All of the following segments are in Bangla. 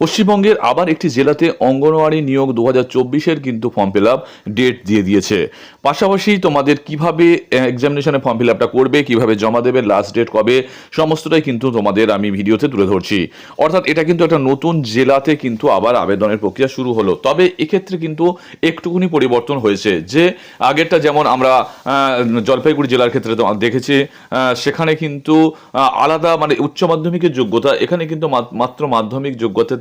পশ্চিমবঙ্গের আবার একটি জেলাতে অঙ্গনওয়াড়ি নিয়োগ দু হাজার চব্বিশের কিন্তু ফর্ম ফিল আপ ডেট দিয়ে দিয়েছে। পাশাপাশি তোমাদের কীভাবে এক্সামিনেশনে ফর্ম ফিল আপটা করবে, কীভাবে জমা দেবে লাস্ট ডেট কবে, সমস্তটাই কিন্তু তোমাদের আমি ভিডিওতে তুলে ধরছি। অর্থাৎ এটা কিন্তু একটা নতুন জেলাতে কিন্তু আবার আবেদনের প্রক্রিয়া শুরু হলো। তবে এক্ষেত্রে কিন্তু একটুকুনি পরিবর্তন হয়েছে যে, আগেরটা যেমন আমরা জলপাইগুড়ি জেলার ক্ষেত্রে তো দেখেছি সেখানে কিন্তু আলাদা মানে উচ্চ মাধ্যমিকের যোগ্যতা, এখানে কিন্তু মাত্র মাধ্যমিক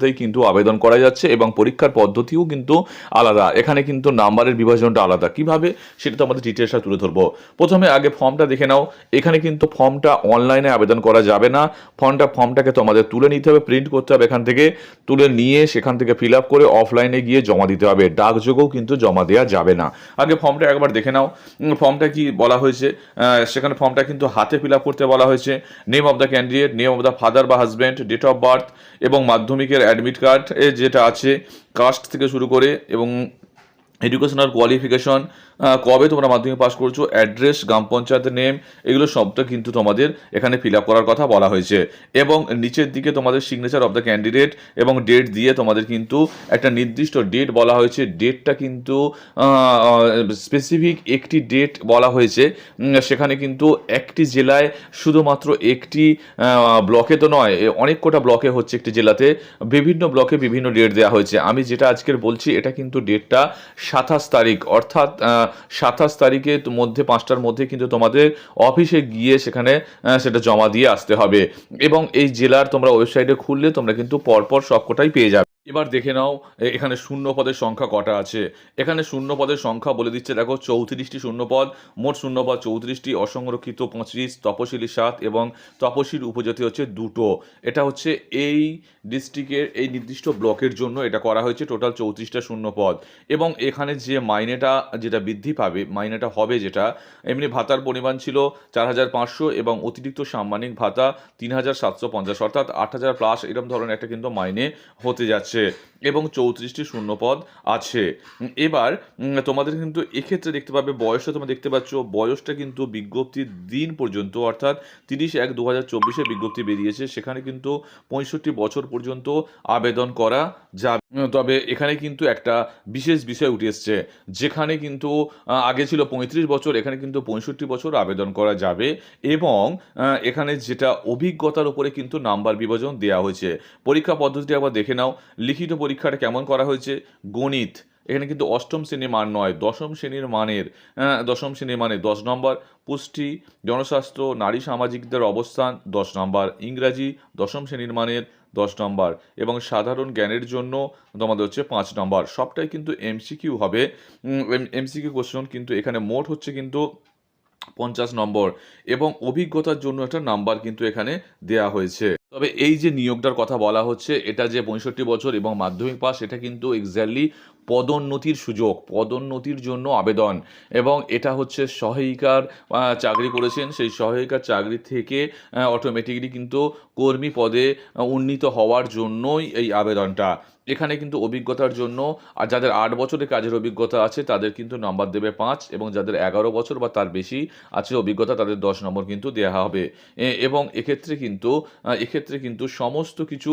যোগ্যতাতেই কিন্তু আবেদন করা যাচ্ছে এবং পরীক্ষার পদ্ধতিও কিন্তু আলাদা। এখানে কিন্তু নাম্বারের বিভাজনটা আলাদা। কীভাবে? সেটা তো আমাদের ডিটেলসটা তুলে ধরবো। প্রথমে আগে ফর্মটা দেখে নাও। এখানে কিন্তু ফর্মটা অনলাইনে আবেদন করা যাবে না। ফর্মটা, ফর্মটাকে তোমাদের তুলে নিতে হবে প্রিন্ট করতে হবে এখান থেকে। তুলে নিয়ে সেখান থেকে ফিল আপ করে অফলাইনে গিয়ে জমা দিতে হবে। ডাকযোগেও কিন্তু জমা দেওয়া যাবে না। আগে ফর্মটা একবার দেখে নাও। ফর্মটা কি বলা হয়েছে? সেখানে ফর্মটা কিন্তু হাতে ফিল আপ করতে বলা হয়েছে। Name of the candidate name of the father বা হাজব্যান্ড ডেট অফ বার্থ এবং মাধ্যমিকের অ্যাডমিট কার্ড এ যেটা আছে কাস্ট থেকে শুরু করে এবং এডুকেশনাল কোয়ালিফিকেশন কবে তোমরা মাধ্যমিক পাস করছ অ্যাড্রেস গ্রাম পঞ্চায়েতের নেম এগুলো সবটা কিন্তু তোমাদের এখানে ফিল করার কথা বলা হয়েছে। এবং নিচের দিকে তোমাদের সিগনেচার অফ দ্য ক্যান্ডিডেট এবং ডেট দিয়ে তোমাদের কিন্তু একটা নির্দিষ্ট ডেট বলা হয়েছে। ডেটটা কিন্তু স্পেসিফিক একটি ডেট বলা হয়েছে। সেখানে কিন্তু একটি জেলায় শুধুমাত্র একটি ব্লকে তো নয় অনেক কটা ব্লকে হচ্ছে একটি জেলাতে। বিভিন্ন ব্লকে বিভিন্ন ডেট দেওয়া হয়েছে। আমি যেটা আজকের বলছি, এটা কিন্তু ডেটটা সাতাশ তারিখ। অর্থাৎ সাতাশ তারিখের মধ্যে, পাঁচটার মধ্যে কিন্তু তোমাদের অফিসে গিয়ে সেখানে সেটা জমা দিয়ে আসতে হবে। এবং এই জেলার তোমরা ওয়েবসাইটে খুললে তোমরা কিন্তু পরপর সবকটাই পেয়ে যাবে। এবার দেখে নাও এখানে শূন্য পদের সংখ্যা কটা আছে? এখানে শূন্য পদের সংখ্যা বলে দিচ্ছে, দেখো, চৌত্রিশটি শূন্য পদ মোট শূন্য পদ চৌত্রিশটি, অসংরক্ষিত পঁচিশ, তপশিলি সাত এবং তপশিল উপজাতি হচ্ছে দুটো। এটা হচ্ছে এই ডিস্ট্রিক্টের এই নির্দিষ্ট ব্লকের জন্য এটা করা হয়েছে টোটাল চৌত্রিশটা শূন্য পদ এবং এখানে যে মাইনেটা, যেটা বৃদ্ধি পাবে, মাইনেটা হবে যেটা, এমনি ভাতার পরিমাণ ছিল চার হাজার পাঁচশো এবং অতিরিক্ত সাম্মানিক ভাতা তিন হাজার সাতশো পঞ্চাশ, অর্থাৎ আট হাজার প্লাস এরকম ধরনের একটা কিন্তু মাইনে হতে যাচ্ছে। এবং চৌত্রিশটি শূন্যপদ আছে। এবার তোমাদের কিন্তু এক্ষেত্রে দেখতে পাবে, বয়সটা তোমরা দেখতে পাচ্ছ, বয়সটা কিন্তু বিজ্ঞপ্তির দিন পর্যন্ত, অর্থাৎ তিরিশ এক দু হাজার চব্বিশে বিজ্ঞপ্তি বেরিয়েছে, সেখানে কিন্তু পঁয়ষট্টি বছর পর্যন্ত আবেদন করা যাবে। তবে এখানে কিন্তু একটা বিশেষ বিষয় উঠে এসছে, যেখানে কিন্তু আগে ছিল পঁয়ত্রিশ বছর, এখানে কিন্তু পঁয়ষট্টি বছর আবেদন করা যাবে এবং এখানে যেটা অভিজ্ঞতার উপরে কিন্তু নাম্বার বিভাজন দেওয়া হয়েছে। পরীক্ষা পদ্ধতিটি আবার দেখে নাও লিখিত পরীক্ষাটা কেমন করা হয়েছে? গণিত। এখানে কিন্তু অষ্টম শ্রেণির মান নয় দশম শ্রেণির মানের আহ, দশম শ্রেণির মানে দশ নম্বর। পুষ্টি জনস্বাস্থ্য নারী সামাজিকদের অবস্থান দশ নম্বর। ইংরাজি দশম শ্রেণির মানের দশ নম্বর। এবং সাধারণ জ্ঞানের জন্য তোমাদের হচ্ছে পাঁচ নম্বর। সবটাই কিন্তু এমসিকিউ হবে। এমসিকিউ কোশ্চেন কিন্তু এখানে মোট হচ্ছে কিন্তু পঞ্চাশ নম্বর। এবং অভিজ্ঞতার জন্য একটা নাম্বার কিন্তু এখানে দেয়া হয়েছে। তবে এই যে নিয়োগটার কথা বলা হচ্ছে, এটা যে পঁয়ষট্টি বছর এবং মাধ্যমিক পাস এটা কিন্তু এক্স্যাক্টলি পদোন্নতির সুযোগ, পদোন্নতির জন্য আবেদন। এবং এটা হচ্ছে সহায়িকার চাকরি করেছেন, সেই সহায়িকার চাকরি থেকে অটোমেটিকলি কিন্তু কর্মী পদে উন্নীত হওয়ার জন্যই এই আবেদনটা। এখানে কিন্তু অভিজ্ঞতার জন্য, আর যাদের আট বছরের কাজের অভিজ্ঞতা আছে, তাদের কিন্তু নাম্বার দেবে পাঁচ, এবং যাদের এগারো বছর বা তার বেশি আছে অভিজ্ঞতা, তাদের দশ নম্বর কিন্তু দেওয়া হবে। এবং এক্ষেত্রে কিন্তু এক্ষেত্রে কিন্তু সমস্ত কিছু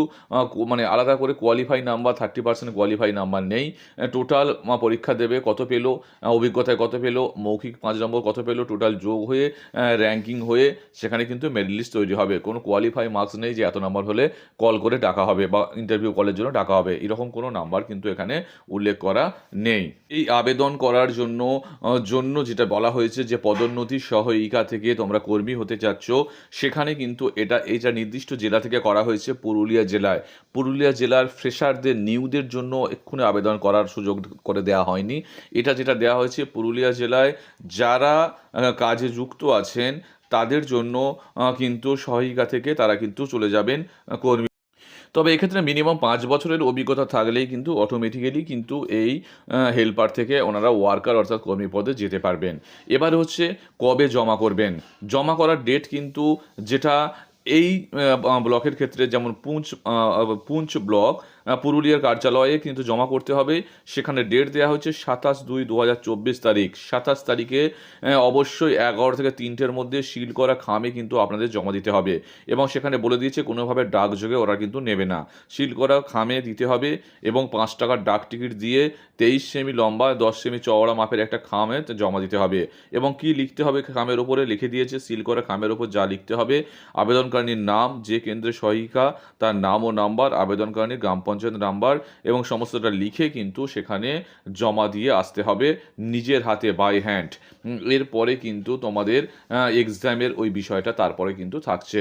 মানে আলাদা করে qualify number thirty percent qualify number নেই। টোটাল পরীক্ষা দেবে কত পেল অভিজ্ঞতায় কত পেল, মৌখিক পাঁচ নম্বর কত পেল টোটাল যোগ হয়ে র্যাঙ্কিং হয়ে, সেখানে কিন্তু মেরিট লিস্ট তৈরি হবে। কোনো কোয়ালিফাই মার্কস নেই যে এত নাম্বার হলে কল করে ডাকা হবে বা ইন্টারভিউ কলের জন্য ডাকা হবে। এরকম কোনো নাম্বার কিন্তু এখানে উল্লেখ করা নেই। এই আবেদন করার জন্য জন্য যেটা বলা হয়েছে যে পদোন্নতি সহায়িকা থেকে তোমরা কর্মী হতে চাচ্ছ, সেখানে কিন্তু এটা এইটা নির্দিষ্ট জেলা থেকে করা হয়েছে পুরুলিয়া জেলায়। পুরুলিয়া জেলার ফ্রেশারদের, নিউদের জন্য এক্ষুনি আবেদন করার সুযোগ করে দেওয়া হয়নি। এটা যেটা দেওয়া হয়েছে, পুরুলিয়া জেলায় যারা কাজে যুক্ত আছেন, তাদের জন্য কিন্তু সহায়িকা থেকে তারা কিন্তু চলে যাবেন কর্মী তবে এক্ষেত্রে মিনিমাম পাঁচ বছরের অভিজ্ঞতা থাকলেই কিন্তু অটোমেটিক্যালি কিন্তু এই হেল্পার থেকে ওনারা ওয়ার্কার অর্থাৎ কর্মী পদে যেতে পারবেন। এবার হচ্ছে কবে জমা করবেন? জমা করার ডেট কিন্তু যেটা এই ব্লকের ক্ষেত্রে যেমন পুঞ্চ পুঞ্চ ব্লক পুরুলিয়ার কার্যালয়ে কিন্তু জমা করতে হবে। সেখানে ডেট দেওয়া হচ্ছে সাতাশ দুই দু তারিখ। সাতাশ তারিখে অবশ্যই এগারো থেকে তিনটের মধ্যে সিল করা খামে কিন্তু আপনাদের জমা দিতে হবে। এবং সেখানে বলে দিয়েছে কোনোভাবে ডাক ডাকযোগে ওরা কিন্তু নেবে না। সিল করা খামে দিতে হবে এবং পাঁচ টাকার ডাক টিকিট দিয়ে তেইশ সেমি লম্বা, দশ সেমি চওড়া মাপের একটা খামে জমা দিতে হবে। এবং কি লিখতে হবে খামের ওপরে লিখে দিয়েছে সিল করা খামের ওপর যা লিখতে হবে। আবেদনকারীর নাম, যে কেন্দ্রে সহায়িকা তার নাম ও নাম্বার, আবেদনকারীর গ্রাম পঞ্চায়েত নাম্বার এবং সমস্তটা লিখে কিন্তু সেখানে জমা দিয়ে আসতে হবে নিজের হাতে বাই হ্যান্ড এরপরে কিন্তু তোমাদের এক্সামের ওই বিষয়টা তারপরে কিন্তু থাকছে।